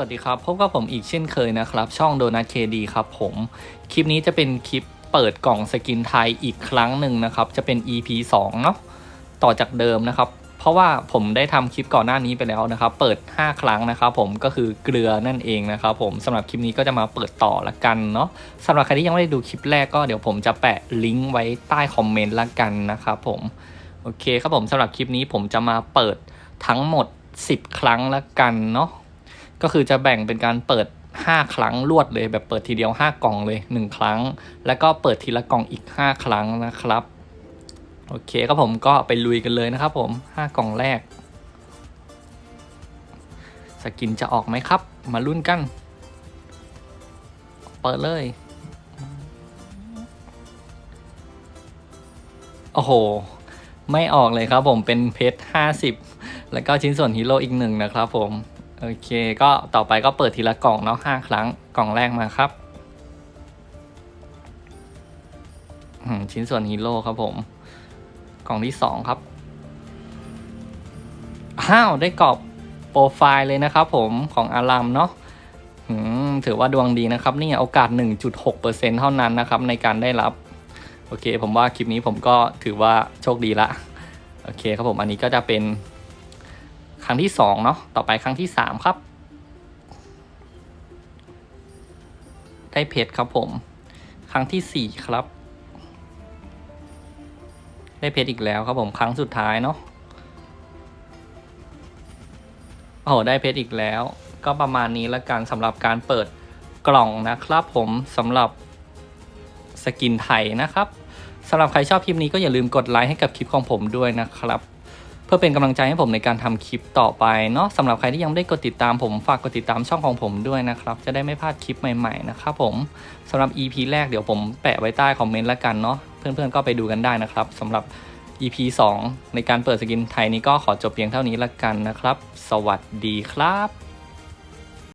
วัสดีครับ พบกับผมอีกเช่นเคยนะครับ ช่องโดนัทเคดีครับผม คลิปนี้จะเป็นคลิปเปิดกล่องสกินไทยอีกครั้งหนึ่งนะครับ จะเป็น EP 2 เนาะต่อจากเดิมนะครับ เพราะว่าผมได้ทำคลิปก่อนหน้านี้ไปแล้วนะครับ เปิด 5 ครั้งนะครับผมก็คือเกลือนั่นเองนะครับผมสำหรับคลิปนี้ก็จะมาเปิดต่อละกันเนาะสำหรับใครที่ยังไม่ได้ดูคลิปแรกก็เดี๋ยวผมจะแปะลิงก์ไว้ใต้คอมเมนต์ละกันนะครับผมโอเคครับผมสำหรับคลิปนี้ผมจะมาเปิดทั้งหมด 10 ครั้งละกันเนาะ ก็คือจะแบ่งเป็นการเปิด 5 ครั้งรวดเลย แบบเปิดทีเดียว 5 กล่องเลย 1 ครั้ง แล้วก็เปิดทีละกล่องอีก 5 ครั้งนะครับ โอเคครับผมก็ไปลุยกันเลยนะครับผม 5 กล่องแรก สกินจะออกไหมครับ มาลุ้นกัน เปิดเลย โอ้โห ไม่ออกเลยครับผมเป็นเพชรห้าสิบแล้วก็ชิ้นส่วนฮีโร่อีกหนึ่งนะครับผม โอเคก็ต่อไปก็เปิดทีละกล่องเนาะห้าครั้งกล่องแรกมาครับอืมชิ้นส่วนฮีโร่ครับผม กล่องที่สองครับอ้าวได้กรอบโปรไฟล์เลยนะครับผมของอารามเนาะถือว่าดวงดีนะครับนี่โอกาส 1.6%เท่านั้นนะครับในการได้รับ โอเค ผมว่าคลิปนี้ผมก็ถือว่าโชคดีละ โอเคครับผมอันนี้ก็จะเป็น รั้งที่สองเนาะต่อไปครั้งที่สามครับ ได้เพชรครับผม ครั้งที่สี่ครับ ได้เพชรอีกแล้วครับผมครั้งสุดท้ายเนาะโอ้โหได้เพชรอีกแล้ว ก็ประมาณนี้ละกันสำหรับการเปิดกล่องนะครับผมสำหรับสกินไทยนะครับสำหรับใครชอบคลิปนี้ก็อย่าลืมกดไลค์ให้กับคลิปของผมด้วยนะครับ เพื่อเป็นกำลังใจให้ผมในการทำคลิปต่อไปเนาะสำหรับใครที่ยังไม่ได้กดติดตามผมฝากกดติดตามช่องของผมด้วยนะครับ จะได้ไม่พลาดคลิปใหม่ๆนะครับผมสำหรับ EP แรกเดี๋ยวผมแปะไว้ใต้คอมเมนต์ละกันเนาะเพื่อนๆก็ไปดูกันได้นะครับสำหรับ EP 2 ในการเปิดสกินไทยนี้ก็ขอจบเพียงเท่านี้ละกันนะครับ สวัสดีครับ